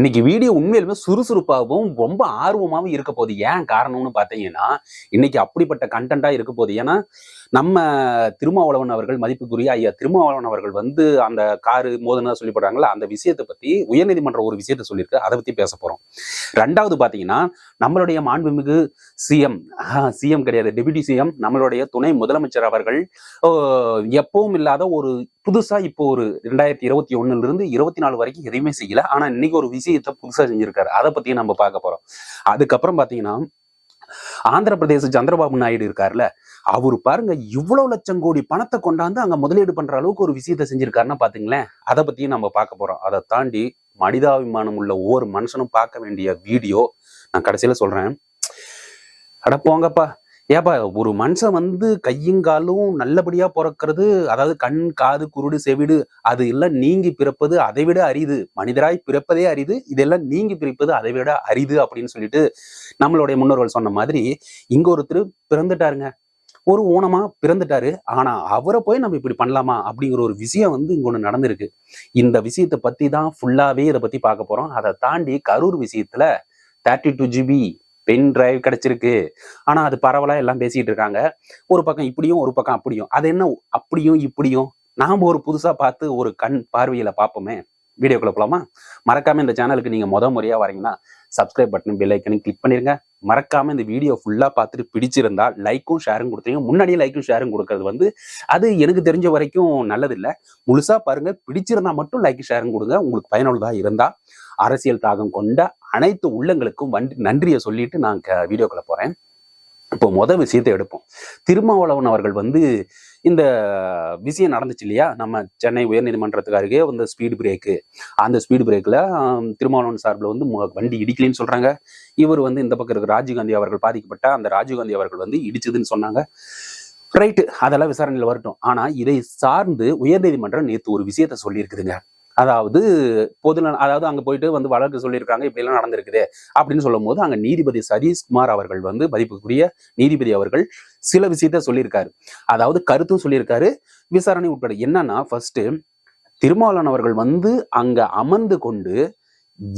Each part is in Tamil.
இன்னைக்கு வீடியோ உண்மையிலுமே சுறுசுறுப்பாகவும் ரொம்ப ஆர்வமாகவும் இருக்க போகுது. ஏன் காரணம்னு பார்த்தீங்கன்னா இன்னைக்கு அப்படிப்பட்ட கண்டென்ட்டாக இருக்க போகுது. ஏன்னா நம்ம திருமாவளவன் அவர்கள் மதிப்புக்குரிய ஐயா திருமாவளவன் அவர்கள் வந்து அந்த காரு மோதனா சொல்லிப்படுறாங்களா அந்த விஷயத்தை பற்றி உயர்நீதிமன்றம் ஒரு விஷயத்தை சொல்லியிருக்கு. அதை பற்றி பேச போகிறோம் ரெண்டாவது பார்த்தீங்கன்னா நம்மளுடைய மாண்புமிகு சிஎம் சிஎம் கிடையாது டெபுட்டி சிஎம் நம்மளுடைய துணை முதலமைச்சர் அவர்கள் ஓ, எப்பவும் இல்லாத ஒரு புதுசா இப்போ ஒரு ரெண்டாயிரத்தி இருபத்தி ஒண்ணுல இருந்து இருபத்தி நாலு வரைக்கும் எதையுமே செய்யல. ஆனா இன்னைக்கு ஒரு விஷயத்தை புதுசா செஞ்சிருக்காரு. அதை பத்தியும் நம்ம பார்க்க போறோம். அதுக்கப்புறம் பாத்தீங்கன்னா ஆந்திர பிரதேச சந்திரபாபு நாயுடு இருக்காருல்ல. அவரு பாருங்க இவ்வளவு லட்சம் கோடி பணத்தை கொண்டாந்து அங்க முதலீடு பண்ற அளவுக்கு ஒரு விஷயத்தை செஞ்சிருக்காருன்னா பாத்தீங்களேன் அதை பத்தியும் நம்ம பார்க்க போறோம். அதை தாண்டி மனிதாபிமானம் உள்ள ஒவ்வொரு மனுஷனும் பார்க்க வேண்டிய வீடியோ நான் கடைசியில சொல்றேன். அட போங்கப்பா. ஏப்பா ஒரு மனுஷன் வந்து கையுங்காலும் நல்லபடியா பிறக்கிறது அதாவது கண் காது குருடு செவிடு அது எல்லாம் நீங்கி பிறப்பது அதை விட அரிது. மனிதராய் பிறப்பதே அரிது. இதெல்லாம் நீங்கி பிறப்பது அதை விட அரிது அப்படின்னு சொல்லிட்டு நம்மளுடைய முன்னோர்கள் சொன்ன மாதிரி இங்க ஒருத்தர் பிறந்துட்டாருங்க. ஒரு ஊனமா பிறந்துட்டாரு. ஆனா அவரை போய் நம்ம இப்படி பண்ணலாமா அப்படிங்கிற ஒரு விஷயம் வந்து இங்க ஒண்ணு நடந்திருக்கு. இந்த விஷயத்தை பத்தி தான் ஃபுல்லாவே இதை பத்தி பார்க்க போறோம். அதை தாண்டி கரூர் விஷயத்துல thirty two GB pen drive கிடைச்சிருக்கு. ஆனால் அது பரவலாக எல்லாம் பேசிகிட்டு இருக்காங்க. ஒரு பக்கம் இப்படியும் ஒரு பக்கம் அப்படியும். அது என்ன? அப்படியும் இப்படியும். நாம் ஒரு புதுசாக பார்த்து ஒரு கண் பார்வையில் பார்ப்போமே. வீடியோக்குள்ள போலாமா? மறக்காமல் இந்த சேனலுக்கு நீங்கள் முத முறையாக வரீங்கன்னா சப்ஸ்கிரைப் பட்டன் பெல் ஐக்கனையும் கிளிக் பண்ணிருங்க. மறக்காம இந்த வீடியோ ஃபுல்லாக பார்த்துட்டு பிடிச்சிருந்தா லைக்கும் ஷேரும் கொடுத்தீங்க. முன்னாடியே லைக்கும் ஷேரும் கொடுக்கறது வந்து அது எனக்கு தெரிஞ்ச வரைக்கும் நல்லதில்லை. முழுசாக பாருங்க. பிடிச்சிருந்தா மட்டும் லைக் ஷேரும் கொடுங்க. உங்களுக்கு பயனுள்ளதாக இருந்தால் அரசியல் தாகம் கொண்ட அனைத்து உள்ளங்களுக்கும் வண்டி நன்றியை சொல்லிட்டு நான் க- வீடியோக்குள்ள போகிறேன் இப்போ மொதல் விஷயத்தை எடுப்போம். திருமாவளவன் அவர்கள் வந்து இந்த விஷயம் நடந்துச்சு இல்லையா? நம்ம சென்னை உயர்நீதிமன்றத்துக்கு அருகே வந்து ஸ்பீடு பிரேக்கு அந்த ஸ்பீடு பிரேக்கில் திருமாவளவன் சார்பில் வந்து மு- வண்டி இடிக்கலைன்னு சொல்கிறாங்க இவர் வந்து இந்த பக்கம் இருக்க ராஜீவ்காந்தி அவர்கள் பாதிக்கப்பட்ட அந்த ராஜீவ்காந்தி அவர்கள் வந்து இடிச்சதுன்னு சொன்னாங்க. ரைட்டு அதெல்லாம் விசாரணையில் வரட்டும். ஆனால் இதை சார்ந்து உயர்நீதிமன்றம் நேற்று ஒரு விஷயத்த சொல்லியிருக்குதுங்க. அதாவது பொது அதாவது அங்க போயிட்டு வந்து வழக்கு சொல்லியிருக்காங்க இப்படி எல்லாம் நடந்திருக்குது அப்படின்னு சொல்லும் போது அங்க நீதிபதி சதீஷ்குமார் அவர்கள் வந்து மதிப்புக்குரிய நீதிபதி அவர்கள் சில விஷயத்த சொல்லியிருக்காரு. அதாவது கருத்தும் சொல்லியிருக்காரு. விசாரணை உட்பட என்னன்னா ஃபர்ஸ்ட் திருமாவளவன் அவர்கள் வந்து அங்க அமர்ந்து கொண்டு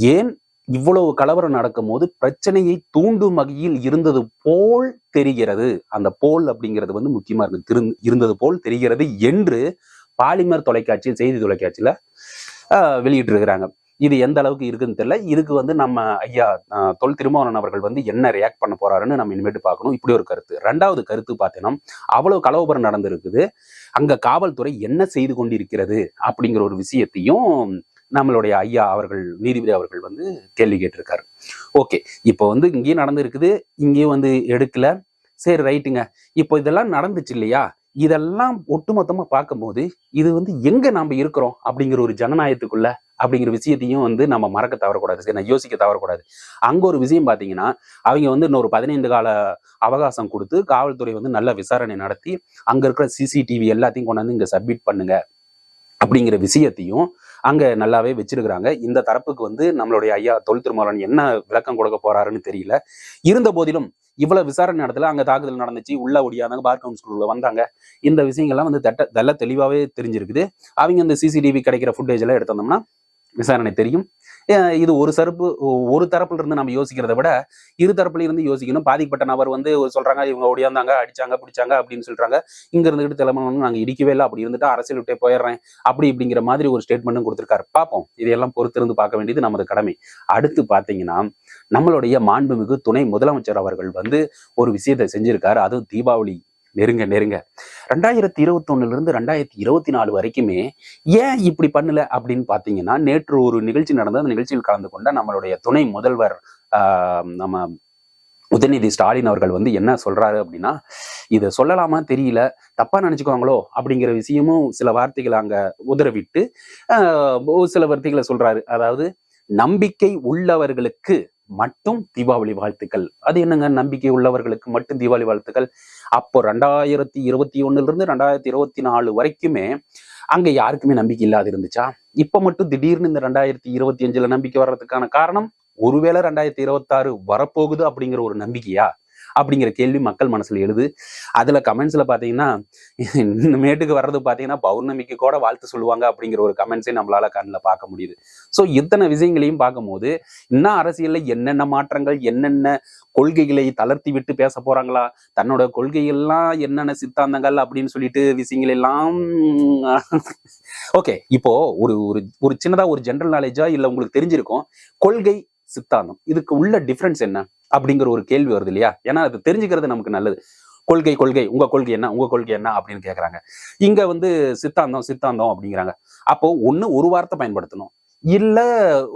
ஏன் இவ்வளவு கலவரம் நடக்கும் போது பிரச்சனையை தூண்டும் வகையில் இருந்தது போல் தெரிகிறது அந்த போல் அப்படிங்கிறது வந்து முக்கியமா இருக்கு திரு- இருந்தது போல் தெரிகிறது என்று பாலிமர் தொலைக்காட்சியில் செய்தி தொலைக்காட்சியில வெளியிட்டிருக்கிறாங்க. இது எந்த அளவுக்கு இருக்குன்னு தெரியல. இதுக்கு வந்து நம்ம ஐயா தொல் திருமாவளவன் அவர்கள் வந்து என்ன ரியாக்ட் பண்ண போறாருன்னு நம்ம இனிமேட்டு பார்க்கணும். இப்படி ஒரு கருத்து. ரெண்டாவது கருத்து பார்த்தீங்கன்னா அவ்வளவு கலவரம் நடந்திருக்குது. அங்க காவல்துறை என்ன செய்து கொண்டிருக்கிறது அப்படிங்கிற ஒரு விஷயத்தையும் நம்மளுடைய ஐயா அவர்கள் நீதிபதி அவர்கள் வந்து கேள்வி கேட்டிருக்காரு. ஓகே. இப்போ வந்து இங்கேயும் நடந்திருக்குது. இங்கேயும் வந்து எடுக்கல. சரி ரைட்டுங்க. இப்போ இதெல்லாம் நடந்துச்சு இல்லையா? இதெல்லாம் ஒட்டுமொத்தமா பார்க்கும்போது இது வந்து எங்க நாம இருக்கிறோம் அப்படிங்கிற ஒரு ஜனநாயகத்துக்குள்ள அப்படிங்கிற விஷயத்தையும் வந்து நம்ம மறக்க தவறக்கூடாது. சரி நான் யோசிக்க தவறக்கூடாது. அங்க ஒரு விஷயம் பாத்தீங்கன்னா அவங்க வந்து இன்னொரு பதினைந்து கால அவகாசம் கொடுத்து காவல்துறை வந்து நல்ல விசாரணை நடத்தி அங்க இருக்கிற சிசிடிவி எல்லாத்தையும் கொண்டாந்து இங்க சப்மிட் பண்ணுங்க அப்படிங்கிற விஷயத்தையும் அங்கே நல்லாவே வச்சிருக்கிறாங்க. இந்த தரப்புக்கு வந்து நம்மளுடைய ஐயா தொல் திருமாவளவன் என்ன விளக்கம் கொடுக்க போறாருன்னு தெரியல. இருந்த போதிலும் இவ்வளவு விசாரணை நடத்தல அங்க தாக்குதல் நடந்துச்சு உள்ள ஒடியாந்தாங்க பார் கவுன்சிலுள்ள வந்தாங்க. இந்த விஷயங்கள்லாம் வந்து தட்ட நல்ல தெளிவாகவே தெரிஞ்சிருக்குது. அவங்க இந்த சிசிடிவி கிடைக்கிற ஃபுட்டேஜ் எல்லாம் எடுத்து விசாரணை தெரியும். இது ஒரு சரப்பு ஒரு தரப்புல இருந்து நம்ம யோசிக்கிறத விட இரு தரப்புல இருந்து யோசிக்கணும். பாதிக்கப்பட்ட நபர் வந்து ஒரு சொல்றாங்க இவங்க ஒடியாந்தாங்க அடிச்சாங்க பிடிச்சாங்க அப்படின்னு சொல்றாங்க. இங்க இருந்துகிட்டு தலைமை நாங்க இடிக்கவே இல்லை. அப்படி இருந்துட்டு அரசியல் விட்டே போயிடுறேன். அப்படி இப்படிங்கிற மாதிரி ஒரு ஸ்டேட்மெண்ட்டும் கொடுத்திருக்காரு. பார்ப்போம். இதையெல்லாம் பொறுத்திருந்து பார்க்க வேண்டியது நமது கடமை. அடுத்து பார்த்தீங்கன்னா நம்மளுடைய மாண்புமிகு துணை முதலமைச்சர் அவர்கள் வந்து ஒரு விஷயத்தை செஞ்சிருக்காரு. அதுவும் தீபாவளி நெருங்க நெருங்க. ரெண்டாயிரத்தி இருபத்தொன்னுல இருந்து ரெண்டாயிரத்தி இருபத்தி நாலு வரைக்குமே ஏன் இப்படி பண்ணல அப்படின்னு பாத்தீங்கன்னா நேற்று ஒரு நிகழ்ச்சி நடந்தது. அந்த நிகழ்ச்சியில் கலந்து கொண்ட நம்மளுடைய துணை முதல்வர் ஆஹ், நம்ம உதயநிதி ஸ்டாலின் அவர்கள் வந்து என்ன சொல்றாரு அப்படின்னா இதை சொல்லலாமா? தெரியல. தப்பா நினைச்சுக்குவாங்களோ? அப்படிங்கிற விஷயமும் சில வார்த்தைகளை அங்க உதறவிட்டு ஆஹ், சில வார்த்தைகளை சொல்றாரு. அதாவது நம்பிக்கை உள்ளவர்களுக்கு மட்டும் தீபாவளி வாழ்த்துக்கள். அது என்னங்க? நம்பிக்கை உள்ளவர்களுக்கு மட்டும் தீபாவளி வாழ்த்துக்கள்? அப்போ ரெண்டாயிரத்தி இருபத்தி ஒண்ணுல இருந்து ரெண்டாயிரத்தி இருபத்தி நாலு வரைக்குமே அங்க யாருக்குமே நம்பிக்கை இல்லாது இருந்துச்சா? இப்ப மட்டும் திடீர்னு இந்த ரெண்டாயிரத்தி இருபத்தி அஞ்சுல நம்பிக்கை வர்றதுக்கான காரணம் ஒருவேளை ரெண்டாயிரத்தி இருபத்தாறு வரப்போகுது அப்படிங்கிற ஒரு நம்பிக்கையா? அப்படிங்கிற கேள்வி மக்கள் மனசுல எழுது. அதுல கமெண்ட்ஸ்ல பாத்தீங்கன்னா இனிமேட்டுக்கு வர்றது பாத்தீங்கன்னா பௌர்ணமிக்கு கூட வாழ்த்து சொல்லுவாங்க அப்படிங்கிற ஒரு கமெண்ட்ஸே நம்மளால கண்ணில் பார்க்க முடியுது. ஸோ இத்தனை விஷயங்களையும் பார்க்கும்போது இன்னும் அரசியல்ல என்னென்ன மாற்றங்கள் என்னென்ன கொள்கைகளை தளர்த்தி விட்டு பேச போறாங்களா? தன்னோட கொள்கைகள்லாம் என்னென்ன சித்தாந்தங்கள் அப்படின்னு சொல்லிட்டு விஷயங்கள் எல்லாம் ஓகே இப்போ ஒரு ஒரு ஒரு சின்னதா ஒரு ஜென்ரல் நாலேஜா இல்ல உங்களுக்கு தெரிஞ்சிருக்கும். கொள்கை சித்தாந்தம் இதுக்கு உள்ள டிஃப்ரென்ஸ் என்ன? அப்படிங்கிற ஒரு கேள்வி வருது இல்லையா? ஏன்னா அது தெரிஞ்சுக்கிறது நமக்கு நல்லது. கொள்கை கொள்கை உங்க கொள்கை என்ன உங்க கொள்கை என்ன அப்படின்னு கேட்குறாங்க இங்க வந்து சித்தாந்தம் சித்தாந்தம் அப்படிங்கிறாங்க. அப்போ ஒன்று ஒரு வார்த்தை பயன்படுத்தணும். இல்லை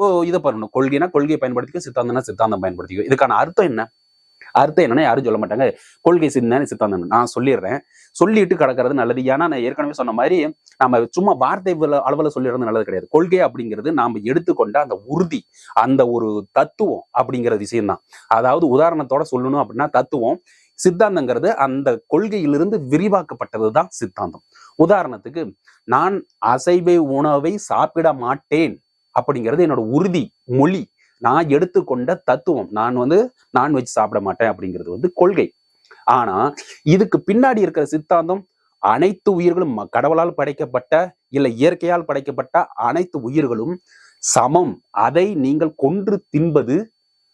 ஓ, இதை பண்ணணும். கொள்கைனா கொள்கையை பயன்படுத்திக்க சித்தாந்தம்னா சித்தாந்தம் பயன்படுத்திக்க. இதுக்கான அர்த்தம் என்ன? அர்த்தம் என்னன்னா யாரும் சொல்ல மாட்டாங்க. கொள்கை சின்ன சித்தாந்தம். நான் சொல்லிடுறேன். சொல்லிட்டு கிடக்கிறது நல்லது. ஏன்னா நான் ஏற்கனவே சொன்ன மாதிரி நம்ம சும்மா வார்த்தை அளவில் சொல்லிடுறது நல்லது கிடையாது. கொள்கை அப்படிங்கிறது நாம் எடுத்துக்கொண்ட அந்த உறுதி அந்த ஒரு தத்துவம் அப்படிங்கிற விஷயம்தான். அதாவது உதாரணத்தோட சொல்லணும் அப்படின்னா தத்துவம் சித்தாந்தங்கிறது அந்த கொள்கையிலிருந்து விரிவாக்கப்பட்டது தான் சித்தாந்தம். உதாரணத்துக்கு நான் அசைவ உணவை சாப்பிட மாட்டேன் அப்படிங்கிறது என்னோட உறுதி மொழி நான் எடுத்துக்கொண்ட தத்துவம். நான் வந்து நான்வெஜ் சாப்பிட மாட்டேன் அப்படிங்கிறது வந்து கொள்கை. ஆனா இதுக்கு பின்னாடி இருக்கிற சித்தாந்தம் அனைத்து உயிர்களும் கடவுளால் படைக்கப்பட்ட இல்ல இயற்கையால் படைக்கப்பட்ட அனைத்து உயிர்களும் சமம். அதை நீங்கள் கொன்று தின்பது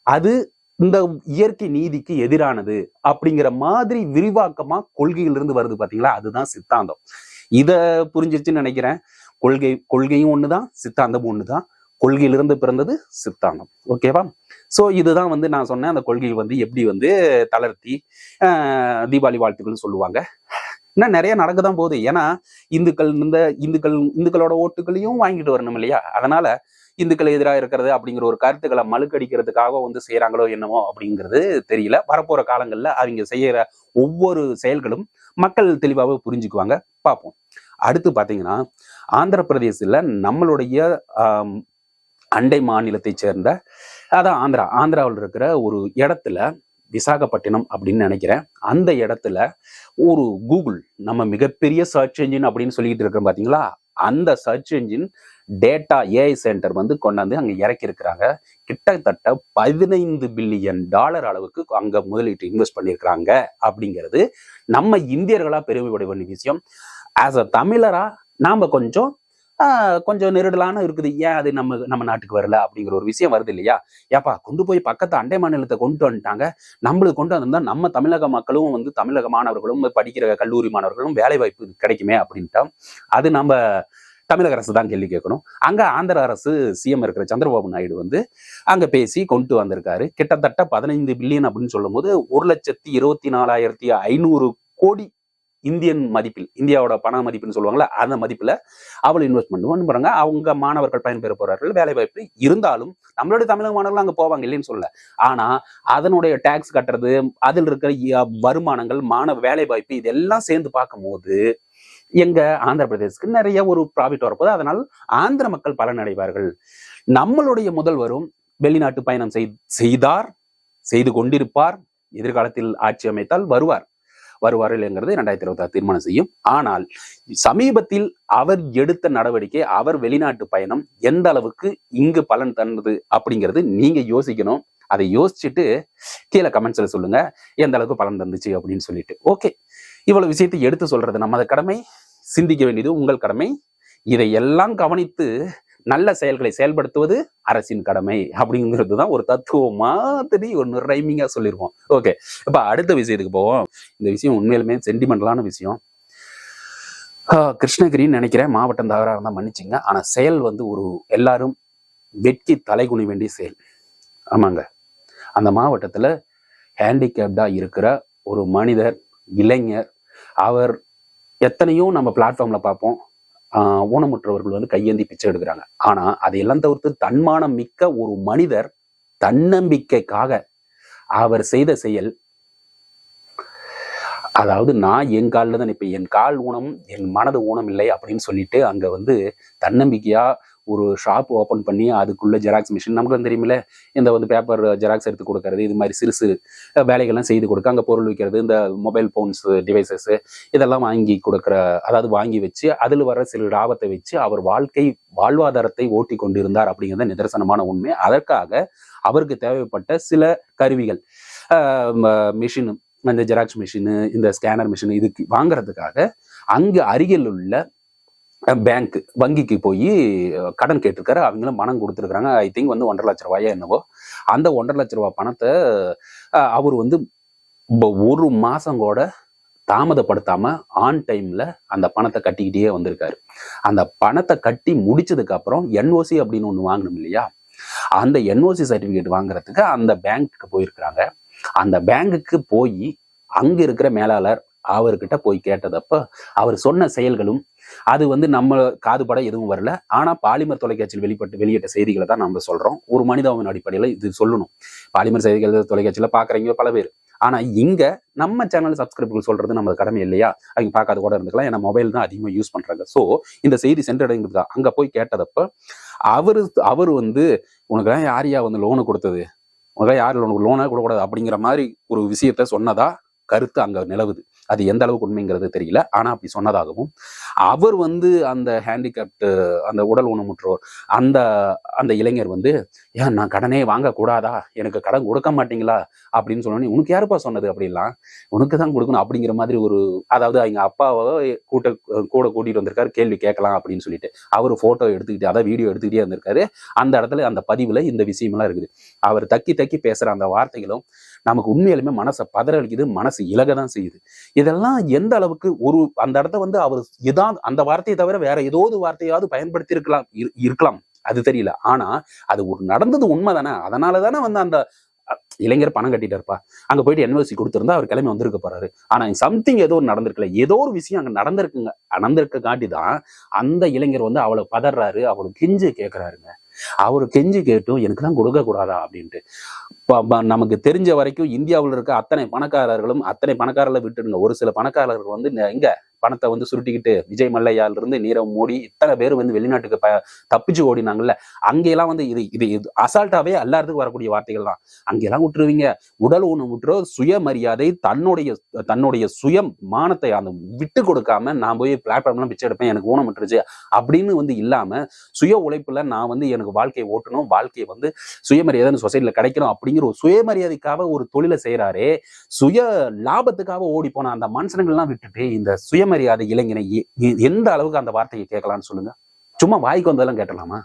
அது இந்த இயற்கை நீதிக்கு எதிரானது அப்படிங்கிற மாதிரி விரிவாக்கமா கொள்கையிலிருந்து வருது பாத்தீங்களா? அதுதான் சித்தாந்தம். இத புரிஞ்சிருச்சுன்னு நினைக்கிறேன். கொள்கை கொள்கையும் ஒண்ணுதான் சித்தாந்தமும் ஒண்ணுதான். கொள்கையிலிருந்து பிறந்தது சித்தாந்தம். ஓகேவா சோ இதுதான் வந்து நான் சொன்னேன். அந்த கொள்கையை வந்து எப்படி வந்து தளர்த்தி தீபாவளி வாழ்த்துக்கள்னு சொல்லுவாங்க. இன்னும் நிறைய நடக்கதான் போகுது. ஏன்னா இந்துக்கள் இந்த இந்துக்கள் இந்துக்களோட ஓட்டுகளையும் வாங்கிட்டு வரணும் இல்லையா? அதனால இந்துக்கள் எதிராக இருக்கிறது அப்படிங்கிற ஒரு கருத்துக்களை மழுக்கடிக்கிறதுக்காக வந்து செய்யறாங்களோ என்னமோ அப்படிங்கிறது தெரியல. வரப்போற காலங்களில் அவங்க செய்யற ஒவ்வொரு செயல்களும் மக்கள் தெளிவாக புரிஞ்சுக்குவாங்க. பார்ப்போம். அடுத்து பார்த்தீங்கன்னா ஆந்திர பிரதேசத்துல நம்மளுடைய அண்டை மாநிலத்தை சேர்ந்த அதான் ஆந்திரா. ஆந்திராவில் இருக்கிற ஒரு இடத்துல விசாகப்பட்டினம் அப்படின்னு நினைக்கிறேன். அந்த இடத்துல ஒரு கூகுள் நம்ம மிகப்பெரிய சர்ச் என்ஜின் அப்படின்னு சொல்லிட்டு இருக்கிறோம் பார்த்தீங்களா அந்த search engine data AI centre வந்து கொண்டாந்து அங்கே இறக்கியிருக்கிறாங்க. கிட்டத்தட்ட பதினைந்து பில்லியன் டாலர் அளவுக்கு அங்கே முதலீட்டு இன்வெஸ்ட் பண்ணியிருக்கிறாங்க அப்படிங்கிறது நம்ம இந்தியர்களாக பெருமைப்பட வேண்டிய விஷயம். ஆஸ் அ தமிழராக நாம் கொஞ்சம் கொஞ்சம் நெருடலான இருக்குது. ஏன் அது நம்ம நம்ம நாட்டுக்கு வரல அப்படிங்கிற ஒரு விஷயம் வருது இல்லையா? ஏப்பா கொண்டு போய் பக்கத்து அண்டை மாநிலத்தை கொண்டு வந்துட்டாங்க. நம்மளுக்கு கொண்டு வந்திருந்தா நம்ம தமிழக மக்களும் வந்து தமிழக மாணவர்களும் படிக்கிற கல்லூரி மாணவர்களும் வேலை வாய்ப்பு கிடைக்குமே அப்படின்ட்டா அது நம்ம தமிழக அரசு தான் கேள்வி கேட்கணும். அங்க ஆந்திர அரசு சிஎம் இருக்கிற சந்திரபாபு நாயுடு வந்து அங்க பேசி கொண்டு வந்திருக்காரு. கிட்டத்தட்ட பதினைந்து பில்லியன் அப்படின்னு சொல்லும்போது ஒரு லட்சத்தி இருபத்தி நாலாயிரத்தி ஐநூறு கோடி இந்தியன் மதிப்பில் இந்தியாவோட பண மதிப்புன்னு சொல்லுவாங்கல்ல அந்த மதிப்புல அவ்வளவு இன்வெஸ்ட்மெண்ட் பண்ணுறாங்க அவங்க மாணவர்கள் பயன்பெற போறார்கள். வேலை வாய்ப்பு இருந்தாலும் நம்மளுடைய தமிழக மாணவர்கள் அங்கே போவாங்க இல்லைன்னு சொல்லல. ஆனால் அதனுடைய டேக்ஸ் கட்டுறது அதில் இருக்கிற வருமானங்கள் மாணவ வேலை வாய்ப்பு இதெல்லாம் சேர்ந்து பார்க்கும்போது எங்க ஆந்திர பிரதேசத்துக்கு நிறைய ஒரு ப்ராஃபிட் வரப்போது அதனால் ஆந்திர மக்கள் பலனடைவார்கள். நம்மளுடைய முதல்வரும் வெளிநாட்டு பயணம் செய்தார் செய்து கொண்டிருப்பார். எதிர்காலத்தில் ஆட்சி அமைத்தால் வருவார். வருவார் இல்லைங்கிறது ரெண்டாயிரத்தி இருபத்தி ஆறு தீர்மானம் செய்யும். ஆனால் சமீபத்தில் அவர் எடுத்த நடவடிக்கை அவர் வெளிநாட்டு பயணம் எந்த அளவுக்கு இங்கு பலன் தந்தது அப்படிங்கிறது நீங்க யோசிக்கணும். அதை யோசிச்சுட்டு கீழே கமெண்ட்ஸ்ல சொல்லுங்க. எந்த அளவுக்கு பலன் தந்துச்சு அப்படின்னு சொல்லிட்டு. ஓகே இவ்வளவு விஷயத்தை எடுத்து சொல்றது நமது கடமை சிந்திக்க வேண்டியது உங்கள் கடமை. இதை எல்லாம் கவனித்து நல்ல செயல்களை செயல்படுத்துவது அரசின் கடமை அப்படிங்கிறது தான் ஒரு தத்துவம் மாதிரி ஒன்று ரைமிங்காக சொல்லியிருக்கோம் ஓகே இப்போ அடுத்த விஷயத்துக்கு போவோம். இந்த விஷயம் உண்மையிலுமே சென்டிமெண்டலான விஷயம். கிருஷ்ணகிரின்னு நினைக்கிறேன். மாவட்டம் தவறாக இருந்தால் மன்னிச்சிங்க. ஆனால் செயல் வந்து ஒரு எல்லாரும் வெட்கி தலைகுனி வேண்டிய செயல். ஆமாங்க. அந்த மாவட்டத்தில் ஹேண்டிகேப்டாக இருக்கிற ஒரு மனிதர் இளைஞர் அவர் எத்தனையோ நம்ம பிளாட்ஃபார்மில் பார்ப்போம். ஊனமுற்றவர்கள் வந்து கையேந்தி பிச்சை எடுக்கிறாங்க. ஆனா அதையெல்லாம் தவிர்த்து தன்மானம் மிக்க ஒரு மனிதர் தன்னம்பிக்கைக்காக அவர் செய்த செயல் அதாவது நான் என் காலில் தான் இப்போ என் கால் ஊனம் என் மனது ஊனம் இல்லை அப்படின்னு சொல்லிட்டு அங்க வந்து தன்னம்பிக்கையா ஒரு ஷாப் ஓப்பன் பண்ணி அதுக்குள்ள ஜெராக்ஸ் மிஷின் நமக்கு வந்து தெரியுமில்ல இந்த வந்து பேப்பர் ஜெராக்ஸ் uh, எடுத்து கொடுக்கறது இது மாதிரி சிறு சிறு uh, வேலைகள்லாம் செய்து கொடுக்க அங்கே பொருள் விற்கிறது இந்த மொபைல் ஃபோன்ஸ் டிவைசஸ் இதெல்லாம் வாங்கி கொடுக்குற அதாவது வாங்கி வச்சு அதில் வர சில லாபத்தை வச்சு அவர் வாழ்க்கை வாழ்வாதாரத்தை ஓட்டி கொண்டிருந்தார் அப்படிங்கிறது நிதர்சனமான உண்மை. அதற்காக அவருக்கு தேவைப்பட்ட சில கருவிகள் uh, மிஷின் இந்த ஜெராக்ஸ் மிஷினு இந்த ஸ்கேனர் மிஷின் இதுக்கு வாங்குறதுக்காக அங்கே அருகில் உள்ள பேங்க் வங்கிக்கு போய் கடன் கேட்டிருக்காரு. அவங்களும் பணம் கொடுத்துருக்குறாங்க. ஐ திங்க் வந்து ஒன்றரை லட்ச ரூபாயா என்னவோ. அந்த ஒன்றரை லட்ச ரூபாய் பணத்தை அவர் வந்து ஒரு மாதம் கூட தாமதப்படுத்தாம ஆன் டைம்ல அந்த பணத்தை கட்டிக்கிட்டே வந்திருக்காரு. அந்த பணத்தை கட்டி முடிச்சதுக்கு அப்புறம் என்ஓசி அப்படின்னு ஒன்று வாங்கணும் இல்லையா? அந்த என்ஓசி சர்டிபிகேட் வாங்குறதுக்கு அந்த பேங்க்குக்கு போயிருக்கிறாங்க. அந்த பேங்குக்கு போய் அங்க இருக்கிற மேலாளர் அவர்கிட்ட போய் கேட்டதப்ப அவர் சொன்ன செயல்களும் அது வந்து நம்ம காதுபட எதுவும் வரல. ஆனா பாலிமர் தொலைக்காட்சியில் வெளிப்பட்டு வெளியிட்ட செய்திகளை தான் நம்ம சொல்றோம். ஒரு மனிதாவின் அடிப்படையில இது சொல்லணும். பாலிமர் செய்திகள் தொலைக்காட்சியில பார்க்குறீங்க பல பேர். ஆனா இங்க நம்ம சேனல் சப்ஸ்கிரைபர்கள் சொல்றது நம்ம கடமை இல்லையா? அவங்க பார்க்காத கூட இருந்துக்கலாம். ஏன்னா மொபைல் தான் அதிகமாக யூஸ் பண்றாங்க. ஸோ இந்த செய்தி சென்றடைங்கிறது தான். அங்க போய் கேட்டதப்ப அவரு அவர் வந்து உனக்கு யாரையா வந்து லோனு கொடுத்தது? உனக்கு யார் லோனு லோனாக கொடுக்கூடாது அப்படிங்கிற மாதிரி ஒரு விஷயத்த சொன்னதா கருத்து அங்க நிலவுது. அது எந்த அளவுக்கு உண்மைங்கிறது தெரியல. ஆனா அப்படி சொன்னதாகவும் அவர் வந்து அந்த ஹேண்டிகேப்டு அந்த உடல் ஊனமுற்றோர் அந்த அந்த இளைஞர் வந்து ஏன் நான் கடனே வாங்கக்கூடாதா? எனக்கு கடன் கொடுக்க மாட்டீங்களா? அப்படின்னு சொன்னோன்னே உனக்கு யாருப்பா சொன்னது அப்படிலாம்? உனக்கு தான் கொடுக்கணும். அப்படிங்கிற மாதிரி ஒரு அதாவது அவங்க அப்பாவை கூட்ட கூட கூட்டிட்டு வந்திருக்காரு கேள்வி கேட்கலாம் அப்படின்னு சொல்லிட்டு. அவர் போட்டோ எடுத்துக்கிட்டு அதான் வீடியோ எடுத்துக்கிட்டே வந்திருக்காரு. அந்த இடத்துல அந்த பதிவுல இந்த விஷயமெல்லாம் இருக்குது. அவர் தக்கி தக்கி பேசுற அந்த வார்த்தைகளும் நமக்கு உண்மையிலுமே மனசை பதறடிக்குது மனசு இலக தான் செய்யுது. இதெல்லாம் எந்த அளவுக்கு ஒரு அந்த இடத்த வந்து அவர் இதான் அந்த வார்த்தையை தவிர வேற ஏதோ ஒரு வார்த்தையாவது பயன்படுத்தி இருக்கலாம் இருக்கலாம். அது தெரியல. ஆனா அது ஒரு நடந்தது உண்மை தானே அதனால தானே வந்து அந்த இளைஞர் பணம் கட்டிட்டு இருப்பா அங்க போயிட்டு என்ஓசி கொடுத்திருந்தா அவர் கிளம்பி வந்திருக்க போறாரு. ஆனா சம்திங் ஏதோ ஒரு நடந்திருக்கல. ஏதோ ஒரு விஷயம் அங்க நடந்திருக்குங்க நடந்திருக்க காட்டி தான் அந்த இளைஞர் வந்து அவளை பதறாரு அவளை கெஞ்சு கேட்கிறாருங்க அவரு கெஞ்சி கேட்டும் எனக்கு தான் கொடுக்க கூடாதா? அப்படின்ட்டு. நமக்கு தெரிஞ்ச வரைக்கும் இந்தியாவில் இருக்க அத்தனை பணக்காரர்களும் அத்தனை பணக்காரர்களை விட்டுடுங்க. ஒரு சில பணக்காரர்கள் வந்து இங்கே எங்க பணத்தை வந்து சுருட்டிக்கிட்டு விஜய் மல்லையால இருந்து நீரவ் மோடி இத்தனை பேர் வந்து வெளிநாட்டுக்கு ப தப்பிச்சு ஓடினாங்கல்ல அங்கெல்லாம் வந்து இது இது இது அசால்ட்டாவே எல்லாத்துக்கும் வரக்கூடிய வார்த்தைகள் தான். அங்கெல்லாம் விட்டுருவீங்க. உடல் ஊனமுற்றோ சுயமரியாதை தன்னுடைய தன்னுடைய சுயம் மானத்தை அந்த விட்டு கொடுக்காம நான் போய் பிளாட்ஃபார்ம்லாம் பிச்சை எடுப்பேன் எனக்கு ஊனம் விட்டுருச்சு அப்படின்னு வந்து இல்லாம சுய உழைப்புல நான் வந்து எனக்கு வாழ்க்கையை ஓட்டணும் வாழ்க்கையை வந்து சுயமரியாதை சொசைட்டில கிடைக்கணும் அப்படிங்கிற ஒரு சுயமரியாதைக்காக ஒரு தொழிலை செய்யறாரே சுய லாபத்துக்காக ஓடி போன அந்த மனுஷனங்கள்லாம் விட்டுட்டு இந்த சுயமரியாதை இளைஞனை எந்த அளவுக்கு அந்த வார்த்தையை கேட்கலாம்னு சொல்லுங்க. சும்மா வாய்க்கு வந்ததெல்லாம் கேட்டலாமா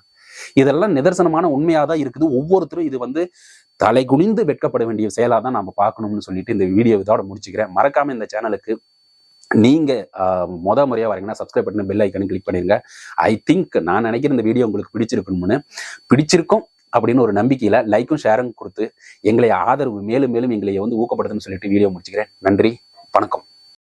இதெல்லாம் நிதர்சனமான உண்மையா தான் இருக்குது. ஒவ்வொருத்தரும் இது வந்து தலை குனிந்து வெட்கப்பட வேண்டிய செயலா தான் நம்ம பார்க்கணும்னு சொல்லிட்டு இந்த வீடியோ இதோட முடிச்சுக்கிறேன். மறக்காம இந்த சேனலுக்கு நீங்க முத முறையா வரீங்கன்னா சப்ஸ்கிரைப் பண்ணி பெல் ஐக்கனு கிளிக் பண்ணிருங்க. ஐ திங்க் நான் நினைக்கிற இந்த வீடியோ உங்களுக்கு பிடிச்சிருக்கணும்னு பிடிச்சிருக்கும் அப்படின்னு ஒரு நம்பிக்கையில லைக்கும் ஷேரும் கொடுத்து எங்களை ஆதரவு மேலும் மேலும் எங்களை வந்து ஊக்கப்படுத்துன்னு சொல்லிட்டு வீடியோ முடிச்சுக்கிறேன். நன்றி வணக்கம்.